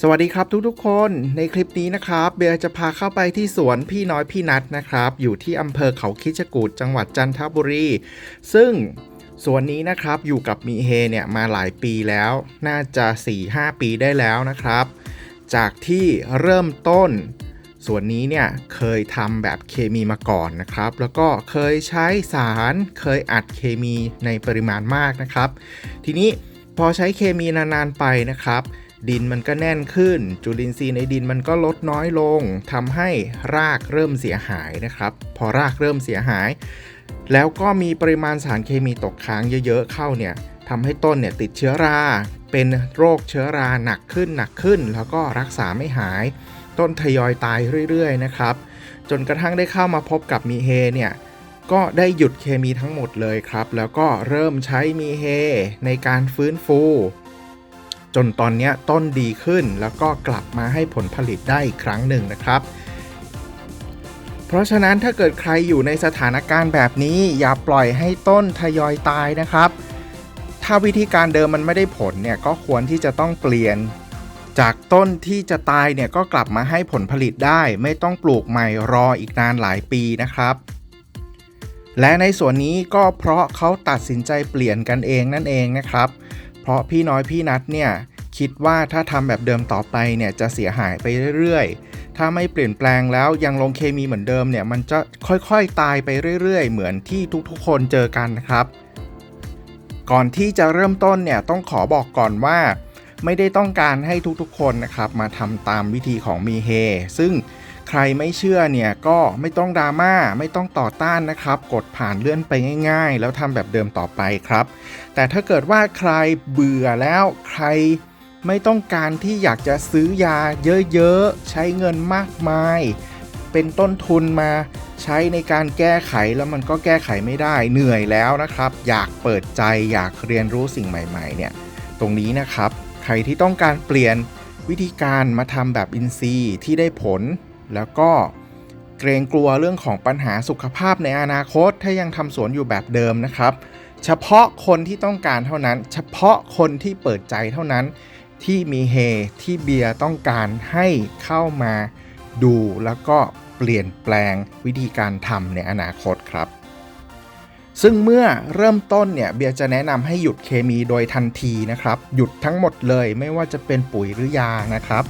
สวัสดีครับทุกๆคนในคลิปนี้นะครับ เบียร์จะพาเข้าไปที่สวนพี่น้อยพี่นัทนะครับ อยู่ที่อำเภอเขาคิดจกูดจังหวัดจันทบุรี ซึ่งสวนนี้นะครับอยู่กับมีเฮเนี่ยมาหลายปีแล้ว น่าจะ 4-5 ปีได้แล้วนะครับ จากที่เริ่มต้นสวนนี้เนี่ยเคยทำแบบเคมีมาก่อนนะครับ แล้วก็เคยใช้สารเคยอัดเคมีในปริมาณมากนะครับ ทีนี้พอใช้เคมีนานๆไปนะครับ ดินมันก็แน่นขึ้น จุลินทรีย์ในดินมันก็ลดน้อยลงทำให้รากเริ่มเสียหายนะครับ พอรากเริ่มเสียหาย แล้วก็มีปริมาณสารเคมีตกค้างเยอะๆเข้าเนี่ยทำให้ต้นเนี่ยติดเชื้อรา เป็นโรคเชื้อราหนักขึ้นหนักขึ้น แล้วก็รักษาไม่หาย ต้นทยอยตายเรื่อยๆนะครับ จนกระทั่งได้เข้ามาพบกับมีเฮเนี่ยก็ได้หยุดเคมีทั้งหมดเลยครับ แล้วก็เริ่มใช้มีเฮในการฟื้นฟู จนตอนนี้ต้นดีขึ้นแล้วก็กลับมาให้ผลผลิตได้อีกครั้งหนึ่งนะครับ เพราะฉะนั้นถ้าเกิดใครอยู่ในสถานการณ์แบบนี้อย่าปล่อยให้ต้นทยอยตายนะครับ ถ้าวิธีการเดิมมันไม่ได้ผลเนี่ยก็ควรที่จะต้องเปลี่ยน จากต้นที่จะตายเนี่ยก็กลับมาให้ผลผลิตได้ ไม่ต้องปลูกใหม่รออีกนานหลายปีนะครับและในส่วนนี้ก็เพราะเขาตัดสินใจเปลี่ยนกันเองนั่นเองนะครับ เพราะพี่น้อยพี่นัดเนี่ย คิดว่าถ้าทำแบบเดิมต่อไปเนี่ยจะเสียหายไปเรื่อยๆ ถ้าไม่เปลี่ยนแปลงแล้วยังลงเคมีเหมือนเดิมเนี่ยมันจะค่อยๆตายไปเรื่อยๆ เหมือนที่ทุกๆ คนเจอกันนะครับ ก่อนที่จะเริ่มต้นเนี่ยต้องขอบอกก่อนว่า ไม่ได้ต้องการให้ทุกๆ คนนะครับมาทำตามวิธีของมีเฮซึ่งใครไม่เชื่อเนี่ยก็ไม่ต้องดราม่าไม่ต้องต่อต้านนะครับ กดผ่านเลื่อนไปง่าย ๆ แล้วทำแบบเดิมต่อไปครับ แต่ถ้าเกิดว่าใครเบื่อแล้วใคร ไม่ต้องการที่อยากจะซื้อยาเยอะๆ ใช้เงินมากมาย เป็นต้นทุนมาใช้ในการแก้ไขแล้วมันก็แก้ไขไม่ได้เหนื่อยแล้วนะครับ อยากเปิดใจอยากเรียนรู้สิ่งใหม่ๆเนี่ยตรงนี้นะครับ ใครที่ต้องการเปลี่ยนวิธีการมาทำแบบอินทรีที่ได้ผล แล้วก็เกรงกลัวเรื่องของปัญหาสุขภาพในอนาคต ถ้ายังทำสวนอยู่แบบเดิมนะครับ เฉพาะคนที่ต้องการเท่านั้น เฉพาะคนที่เปิดใจเท่านั้น ที่มีเฮที่เบียร์ต้องการให้เข้ามาดูแล้วก็เปลี่ยนแปลงวิธีการทำในอนาคตครับ ซึ่งเมื่อเริ่มต้นเนี่ยเบียร์จะแนะนำให้หยุดเคมีโดยทันทีนะครับ หยุดทั้งหมดเลยไม่ว่าจะเป็นปุ๋ยหรือยานะครับ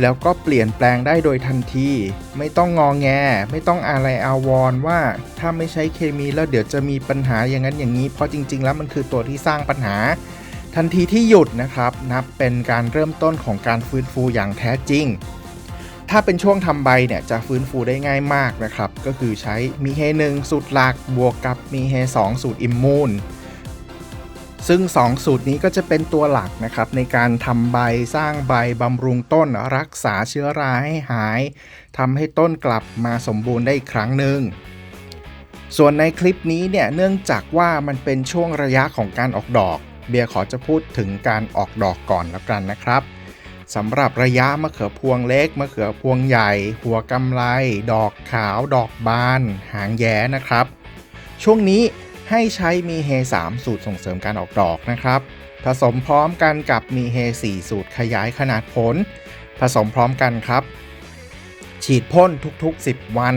แล้วก็เปลี่ยนแปลงได้โดยทันที ไม่ต้องงองแง ไม่ต้องอะไรอาวรณ์ว่าถ้าไม่ใช้เคมีแล้วเดี๋ยวจะมีปัญหาอย่างนั้นอย่างนี้ เพราะจริง ๆ แล้วมันคือตัวที่สร้างปัญหา ทันทีที่หยุดนะครับ นับเป็นการเริ่มต้นของการฟื้นฟูอย่างแท้จริง ถ้าเป็นช่วงทำใบเนี่ยจะฟื้นฟูได้ง่ายมากนะครับ ก็คือใช้มีเฮหนึ่งสูตรหลักบวกกับมีเฮ2สูตรอิมมูนซึ่ง 2 สูตรนี้ก็จะเป็นตัวหลักนะครับในการทำใบสร้างใบบำรุงต้นรักษาเชื้อราให้หายทำให้ต้นกลับมาสมบูรณ์ได้อีกครั้งหนึ่งส่วนในคลิปนี้เนี่ยเนื่องจากว่ามันเป็นช่วงระยะของการออกดอก เบียร์ขอจะพูดถึงการออกดอกก่อนแล้วกันนะครับสำหรับระยะมะเขือพวงเล็กมะเขือพวงใหญ่ หัวกำไล ดอกขาว ดอกบาน หางแย้นะครับ ช่วงนี้ให้ใช้มีเฮ3สูตรส่งเสริมการออกดอกนะครับ ผสมพร้อมกันกับมีเฮ4สูตรขยายขนาดผล ผสมพร้อมกันครับ ฉีดพ่นทุกๆ 10 วัน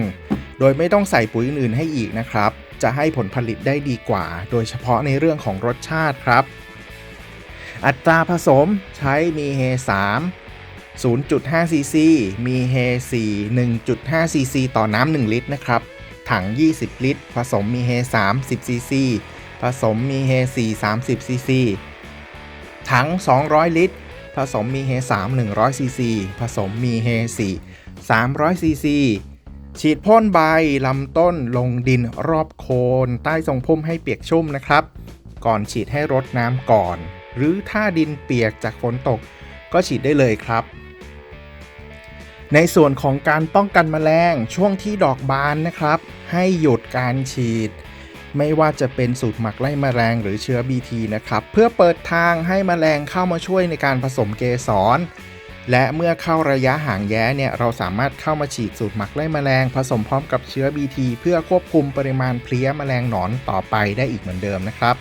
โดยไม่ต้องใส่ปุ๋ยอื่นๆให้อีกนะครับ จะให้ผลผลิตได้ดีกว่า โดยเฉพาะในเรื่องของรสชาติครับ อัตราผสมใช้มีเฮ3 0.5 ซีซี มีเฮ4 1.5 ซีซี ต่อน้ำ1ลิตรนะครับ ถัง 20 ลิตร ผสมมีเฮ30ซีซี ผสมมีเฮ4 30 ซีซี ถัง 200 ลิตร ผสมมีเฮ3 100 ซีซี ผสมมีเฮ4 300 ซีซี ฉีดพ่นใบลำต้นลงดินรอบโคน ใต้ทรงพุ่มให้เปียกชุ่มนะครับ ก่อนฉีดให้รดน้ำก่อน หรือถ้าดินเปียกจากฝนตก ก็ฉีดได้เลยครับ ในส่วนของการป้องกันแมลงช่วงที่ดอกบานนะครับ ให้หยุดการฉีด ไม่ว่าจะเป็นสูตรหมักไล่แมลงหรือเชื้อ BT นะครับ เพื่อเปิดทางให้แมลงเข้ามาช่วยในการผสมเกสร และเมื่อเข้าระยะห่างแย้เนี่ยเราสามารถเข้ามาฉีดสูตรหมักไล่แมลง ผสมพร้อมกับเชื้อ BT เพื่อควบคุมปริมาณเพลี้ยแมลงหนอนต่อไปได้อีกเหมือนเดิมนะครับ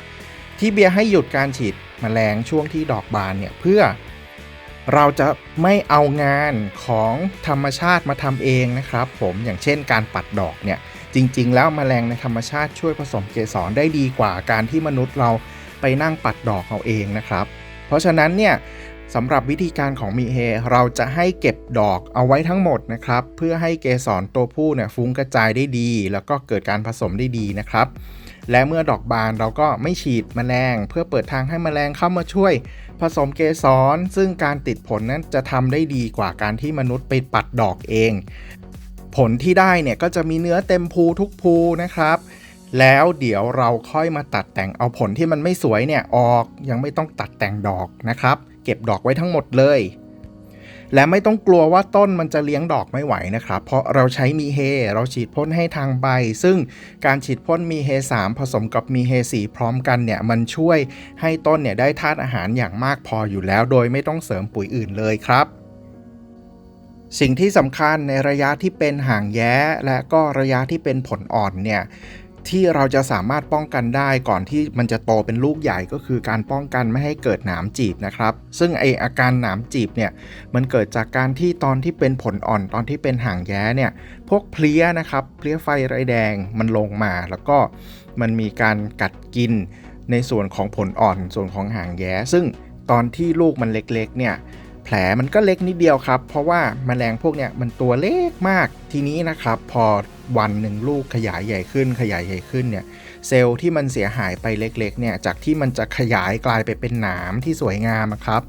ที่เบียร์ให้หยุดการฉีดแมลงช่วงที่ดอกบานเนี่ยเพื่อเราจะไม่เอางานของธรรมชาติมาทำเองนะครับ ผมอย่างเช่นการปัดดอกเนี่ยจริง ๆ แล้วแมลงในธรรมชาติช่วยผสมเกสรได้ดีกว่าการที่มนุษย์เราไปนั่งปัดดอกเอาเองนะครับ เพราะฉะนั้นเนี่ย สำหรับวิธีการของมีเฮเราจะให้เก็บดอกเอาไว้ทั้งหมดนะครับ เพื่อให้เกสรตัวผู้เนี่ยฟุ้งกระจายได้ดี แล้วก็เกิดการผสมได้ดีนะครับ และเมื่อดอกบานเราก็ไม่ฉีดแมลง เพื่อเปิดทางให้แมลงเข้ามาช่วย ผสมเกสร ซึ่งการติดผลนั้นจะทำได้ดีกว่าการที่มนุษย์ไปปัดดอกเอง ผลที่ได้เนี่ยก็จะมีเนื้อเต็มภูทุกภูนะครับแล้วเดี๋ยวเราค่อยมาตัดแต่งเอาผลที่มันไม่สวยเนี่ยออกยังไม่ต้องตัดแต่งดอกนะครับ เก็บดอกไว้ทั้งหมดเลย และไม่ต้องกลัวว่าต้นมันจะเลี้ยงดอกไม่ไหวนะครับ เพราะเราใช้มีเฮ เราฉีดพ่นให้ทางใบ ซึ่งการฉีดพ่นมีเฮ 3 ผสมกับมีเฮ 4 พร้อมกันเนี่ย มันช่วยให้ต้นเนี่ยได้ธาตุอาหารอย่างมากพออยู่แล้ว โดยไม่ต้องเสริมปุ๋ยอื่นเลยครับสิ่งที่สำคัญในระยะที่เป็นห่างแย้ และก็ระยะที่เป็นผลอ่อนเนี่ย ที่เราจะสามารถป้องกันได้ก่อนที่มันจะโตเป็นลูกใหญ่ก็คือการป้องกันไม่ให้เกิดหนามจีบนะครับ ซึ่งไออาการหนามจีบเนี่ยมันเกิดจากการที่ตอนที่เป็นผลอ่อนตอนที่เป็นห่างแย้เนี่ยพวกเพลี้ยนะครับเพลี้ยไฟไรแดงมันลงมา แล้วก็มันมีการกัดกินในส่วนของผลอ่อนส่วนของห่างแย้ ซึ่งตอนที่ลูกมันเล็กๆเนี่ย แผลมันก็เล็กนิดเดียวครับ เพราะว่าแมลงพวกเนี้ยมันตัวเล็กมากทีนี้นะครับ พอวันหนึ่งลูกขยายใหญ่ขึ้นขยายใหญ่ขึ้นเนี่ย เซลล์ที่มันเสียหายไปเล็กๆเนี่ยจากที่มันจะขยายกลายไปเป็นหนามที่สวยงามอะครับ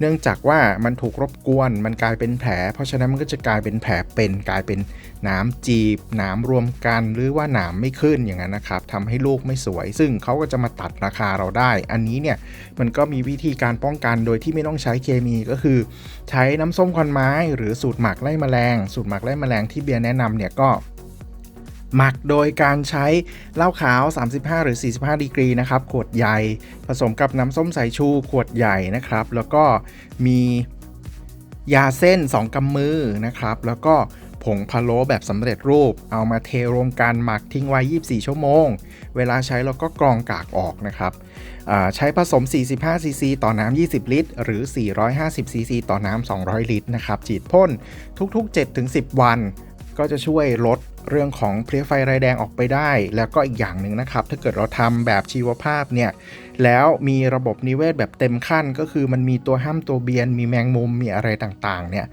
เนื่องจากว่ามันถูกรบกวนมันกลายเป็นแผล เพราะฉะนั้นมันก็จะกลายเป็นแผลเป็นกลายเป็นหนามจีบหนามรวมกันหรือว่าหนามไม่ขึ้นอย่างนั้นนะครับทำให้ลูกไม่สวย ซึ่งเขาก็จะมาตัดราคาเราได้ อันนี้เนี่ยมันก็มีวิธีการป้องกันโดยที่ไม่ต้องใช้เคมีก็คือ ใช้น้ำส้มควันไม้ หรือสูตรหมักไล่แมลง สูตรหมักไล่แมลงที่เบียร์แนะนำเนี่ยก็ หมักโดยการใช้เหล้าขาว 35 หรือ 45 ดีกรีนะครับ ขวดใหญ่ ผสมกับน้ำส้มสายชูขวดใหญ่นะครับ แล้วก็มียาเส้น 2กำมือนะครับ แล้วก็ผงพะโล้แบบสำเร็จรูป เอามาเทรวมกันหมักทิ้งไว้ 24 ชั่วโมง เวลาใช้เราก็กรองกากออกนะครับ ใช้ผสม 45 ซีซีต่อน้ำ 20 ลิตร หรือ 450 ซีซีต่อน้ำ 200 ลิตรนะครับ ฉีดพ่นทุก ๆ 7-10 วัน ก็จะช่วยลดเรื่องของเพลี้ยไฟไรแดงออกไปได้ แล้วก็อีกอย่างหนึ่งนะครับ ถ้าเกิดเราทำแบบชีวภาพเนี่ย แล้วมีระบบนิเวศแบบเต็มขั้น ก็คือมันมีตัวห้ามตัวเบียน มีแมงมุม มีอะไรต่างๆ เนี่ย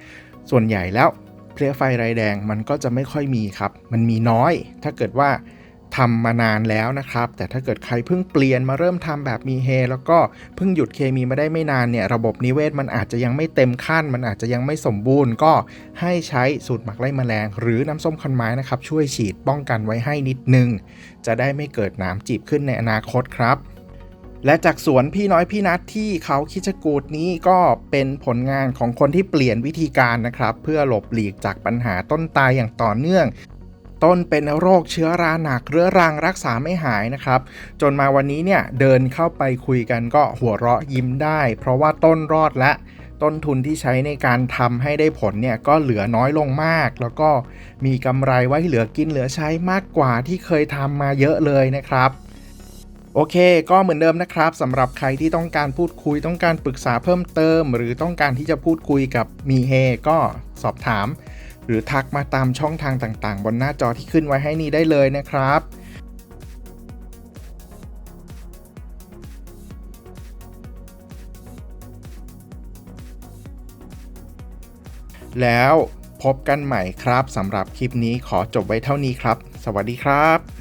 ส่วนใหญ่แล้วเพลี้ยไฟไรแดงมันก็จะไม่ค่อยมีครับ มันมีน้อย ถ้าเกิดว่า ทำมานานแล้วนะครับ แต่ถ้าเกิดใครเพิ่งเปลี่ยนมาเริ่มทำแบบมีเฮ แล้วก็เพิ่งหยุดเคมีมาได้ไม่นานเนี่ยระบบนิเวศมันอาจจะยังไม่เต็มขั้น มันอาจจะยังไม่สมบูรณ์ ก็ให้ใช้สูตรหมักไล่แมลง หรือน้ำส้มคันไม้นะครับช่วยฉีดป้องกันไว้ให้นิดนึง จะได้ไม่เกิดหนามจีบขึ้นในอนาคตครับและจากสวนพี่น้อยพี่นัดที่เขาคิดจกูดนี้ก็เป็นผลงานของคนที่เปลี่ยนวิธีการนะครับ เพื่อหลบหลีกจากปัญหาต้นตายอย่างต่อเนื่อง ต้นเป็นโรคเชื้อราหนักเรื้อรังรักษาไม่หายนะครับ จนมาวันนี้เนี่ยเดินเข้าไปคุยกันก็หัวเราะยิ้มได้ เพราะว่าต้นรอดและต้นทุนที่ใช้ในการทำให้ได้ผลเนี่ยก็เหลือน้อยลงมาก แล้วก็มีกำไรไว้เหลือกินเหลือใช้มากกว่าที่เคยทำมาเยอะเลยนะครับโอเค ก็เหมือนเดิมนะครับสำหรับใครที่ต้องการพูดคุยต้องการปรึกษาเพิ่มเติม หรือต้องการที่จะพูดคุยกับมีเฮก็สอบถาม หรือทักมาตามช่องทางต่างๆ บนหน้าจอที่ขึ้นไว้ให้นี้ได้เลยนะครับแล้วพบกันใหม่ครับสำหรับคลิปนี้ขอจบไว้เท่านี้ครับ สวัสดีครับ